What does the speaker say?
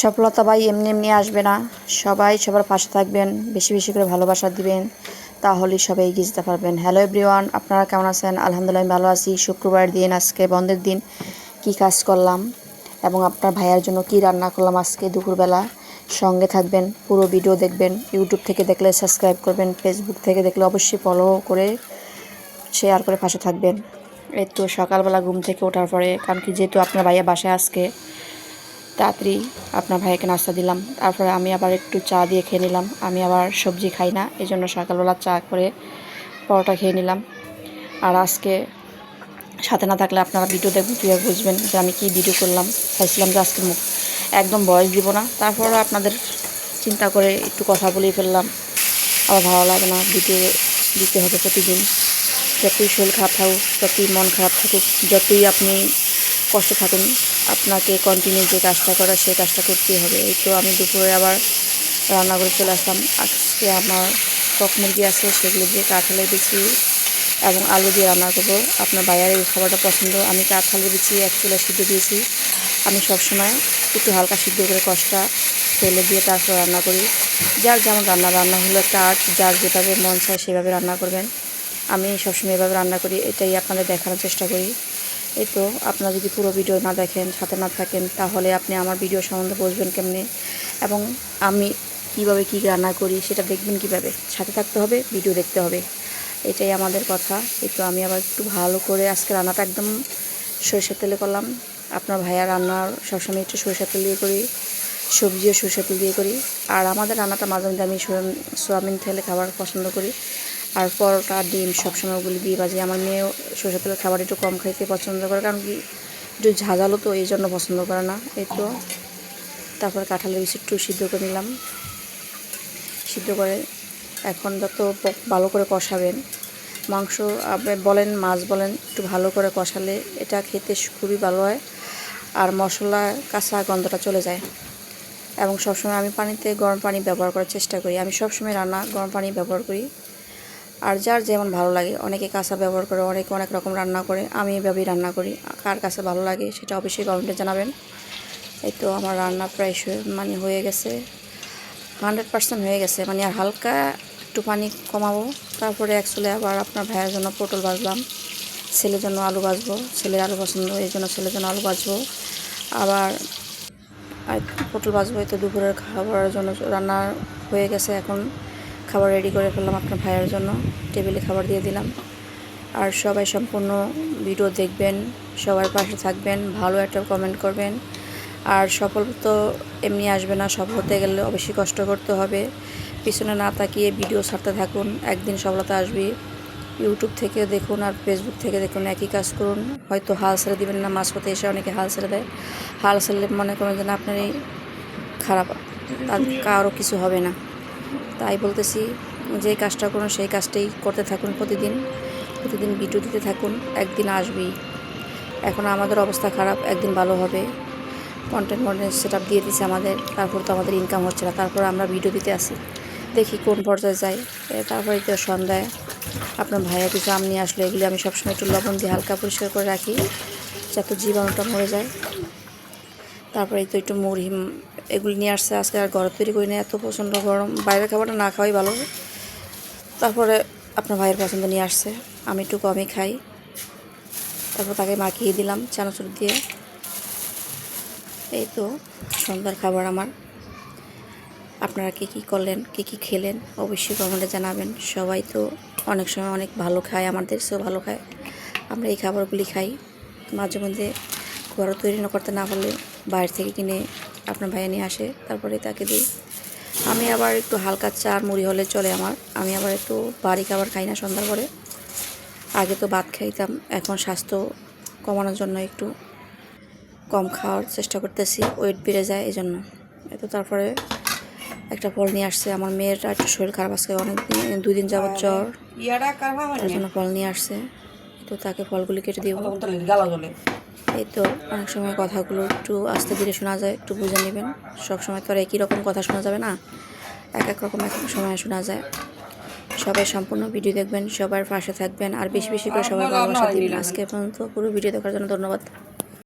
সফলতা ভাই এমনি এমনি আসবে না। সবাই সবার পাশে থাকবেন, বেশি বেশি করে ভালোবাসা দিবেন, তাহলেই সবাই এগিয়ে যেতে পারবেন। হ্যালো এভরিওয়ান আপনারা কেমন আছেন? আলহামদুলিল্লাহ ভালো আছি। শুক্রবার দিন, আজকে বন্ধের দিন, কি কাজ করলাম এবং আপনার ভাইয়ার জন্য কি রান্না করলাম আজকে দুপুরবেলা। সঙ্গে থাকবেন, পুরো ভিডিও দেখবেন ইউটিউব থেকে দেখলে সাবস্ক্রাইব করবেন ফেসবুক থেকে দেখলে অবশ্যই ফলো করে শেয়ার করে পাশে থাকবেন। এই তো সকালবেলা ঘুম থেকে ওঠার পরে, কারণ কি যেহেতু আপনার ভাইয়া বাসায় আজকে তাড়াতাড়ি আপনার ভাইকে নাস্তা দিলাম। তারপরে আমি আবার একটু চা দিয়ে খেয়ে নিলাম। আমি আবার সবজি খাই না এই জন্য সকালবেলা চা করে পরোটা খেয়ে নিলাম। আর আজকে সাথে না থাকলে আপনারা ভিডিও দেখবেন কীভাবে বুঝবেন যে আমি কী ভিডিও করলাম? চাইছিলাম যে আজকে মুখ একদম বয়স দিব না। তারপরে আপনাদের চিন্তা করে একটু কথা বলেই ফেললাম। আবার ভালো লাগে না, ভিডিও দিতে হবে প্রতিদিন। যতই শরীর খারাপ থাকুক, যতই মন খারাপ থাকুক, যতই আপনি কষ্ট থাকুন। আপনাকে কন্টিনিউ যে কাজটা করা সেই কাজটা করতেই হবে। এই তো আমি দুপুরে আবার রান্না করে চলে আসলাম। আজকে আমার কক মুরগি আছে, সেগুলো দিয়ে কাঁঠালের বিচি এবং আলু দিয়ে রান্না করব। আপনার বাইরের এই খাবারটা পছন্দ। আমি কাঁঠালের বিচি, এক চুলা সিদ্ধ দিয়েছি। আমি সবসময় একটু হালকা সিদ্ধ করে কষটা তেলে দিয়ে তারপর রান্না করি। যার যেমন রান্না রান্না হলো একটা আর্ট যার যেভাবে মন চায় সেভাবে রান্না করবেন। আমি সবসময় এভাবে রান্না করি। এটাই আপনাদের দেখানোর চেষ্টা করি। এই তো, আপনারা যদি পুরো ভিডিও না দেখেন, সাথে না থাকেন, তাহলে আপনি আমার ভিডিও সম্বন্ধে বুঝবেন কেমনে? এবং আমি কীভাবে কী রান্না করি, সেটা দেখবেন কীভাবে? সাথে থাকতে হবে, ভিডিও দেখতে হবে। এটাই আমাদের কথা। এই তো, আমি আবার একটু ভালো করে আজকে রান্নাটা একদম সরষের তেলে করলাম। আপনার ভাইয়া রান্নার সবসময় একটু সরষের তেল দিয়ে করি, সবজিও সরষের তেল দিয়ে করি। আর আমাদের রান্নাটা মাঝে মাঝে আমি সোয়া- সোয়াবিন তেলে খাবার পছন্দ করি। আর পরোটা, ডিম সবসময় ওগুলি দিয়ে বাজি আমার মেয়েও সরষের তেলের খাবার একটু কম খাইতে পছন্দ করে, কারণ কি একটু ঝাঁঝালো তো এই জন্য পছন্দ করে না এই তো তারপরে কাঁঠালের বিচি একটু সিদ্ধ করে নিলাম। সিদ্ধ করে এখন যত ভালো করে কষাবেন, মাংস আপনি বলেন, মাছ বলেন, একটু ভালো করে কষালে এটা খেতে খুবই ভালো হয় আর মশলা, কাঁচা গন্ধটা চলে যায়। এবং সবসময় আমি পানিতে গরম পানি ব্যবহার করার চেষ্টা করি। আমি সবসময় রান্না গরম পানি ব্যবহার করি। আর যার যেমন ভালো লাগে, অনেকে কাঁচা ব্যবহার করে, অনেকে অনেক রকম রান্না করে, আমি এভাবেই রান্না করি। কার কাছে ভালো লাগে সেটা অবশ্যই কমেন্টে জানাবেন। এই তো আমার রান্না প্রায় মানে হয়ে গেছে, হান্ড্রেড পার্সেন্ট হয়ে গেছে মানে আর হালকা একটু পানি কমাবো। তারপরে অ্যাকচুয়ালি আবার আপনার ভাইয়ের জন্য পটল ভাজলাম, ছেলের জন্য আলু ভাজবো, ছেলের আলু পছন্দ, এই জন্য ছেলের জন্য আলু ভাজবো। আবার পটল ভাজবো, এই তো দুপুরের খাবারের জন্য রান্না হয়ে গেছে এখন। খাবার রেডি করে ফেললাম আপনার ভাইয়ের জন্য। টেবিলে খাবার দিয়ে দিলাম। আর সবাই সম্পূর্ণ ভিডিও দেখবেন, সবার পাশে থাকবেন, ভালো একটা কমেন্ট করবেন। আর সফল তো এমনি আসবে না, সফল হতে গেলে অবশ্যই কষ্ট করতে হবে। পিছনে না তাকিয়ে ভিডিও ছাড়তে থাকুন, একদিন সফলতা আসবে ইউটিউব থেকে দেখুন আর ফেসবুক থেকে দেখুন, একই কাজ করুন। হয়তো হাল ছেড়ে দেবেন না, মাঝপথে এসে অনেকে হাল ছেড়ে দেয়। হাল ছেড়ে মনে করেন যেন না আপনারই খারাপ, তার কারও কিছু হবে না। তাই বলতেছি যে কাজটা করুন, সেই কাজটাই করতে থাকুন প্রতিদিন। প্রতিদিন ভিডিও দিতে থাকুন, একদিন আসবেই। এখন আমাদের অবস্থা খারাপ, একদিন ভালো হবে। কন্টেন্ট কন্টেন্ট সেট আপ দিয়ে দিচ্ছে আমাদের, তারপর তো আমাদের ইনকাম হচ্ছে না। তারপর আমরা ভিডিও দিতে আসি। দেখি কোন পর্যায়ে যাই তারপরে তো সন্ধ্যায় আপনার ভাইয়া কিছু আম নিয়ে আসলো এগুলি আমি সবসময় একটু লবণ দিয়ে হালকা পরিষ্কার করে রাখি, যাতে জীবাণুটা মরে যায়। তারপরে তো একটু মুড়ি এগুলি নিয়ে আসছে আজকে আর ঘরে তৈরি করি না এত প্রচণ্ড গরম। বাইরের খাবারটা না খাওয়াই ভালো। তারপরে আপনার ভাইয়ের পছন্দ নিয়ে আসছে, আমি একটু কমই খাই। তারপর তাকে মাখিয়ে দিলাম চানাচুর দিয়ে। এই তো, সন্ধ্যার খাবার আমার। আপনারা কী কী করলেন, কী কী খেলেন, অবশ্যই কমেন্টে জানাবেন। সবাই তো অনেক সময় অনেক ভালো খায়, আমাদের দেশেও ভালো খায়। আমরা এই খাবারগুলি খাই। মাঝে মধ্যে ঘরে তৈরি না করতে না পারলে, বাইরে থেকে কিনে আপনার ভাইয়া নিয়ে আসে তারপরে তাকে দিই। আমি আবার একটু হালকা চা আর মুড়ি হলে চলে আমার। আমি আবার একটু বাড়ি খাবার খাই না সন্ধ্যার পরে। আগে তো ভাত খাইতাম এখন স্বাস্থ্য কমানোর জন্য একটু কম খাওয়ার চেষ্টা করতেছি ওয়েট বেড়ে যায় এই জন্য তো তারপরে একটা ফল নিয়ে আসছে আমার মেয়ের একটু শরীর খারাপ আজকে অনেক দিন দুই দিন যাবত জ্বর। তার জন্য ফল নিয়ে আসছে। তো তাকে ফলগুলি কেটে দিব এই তো অনেক সময় কথাগুলো একটু আস্তে ধীরে শোনা যায় একটু বুঝে নেবেন। সবসময় তো আর একই রকম কথা শোনা যাবে না। এক এক রকম এক এক সময় শোনা যায়। সবাই সম্পূর্ণ ভিডিও দেখবেন সবার পাশে থাকবেন আর বেশি বেশি করে সবাই ভালোবাসা দিবেন। আজকে পর্যন্ত পুরো ভিডিও দেখার জন্য ধন্যবাদ।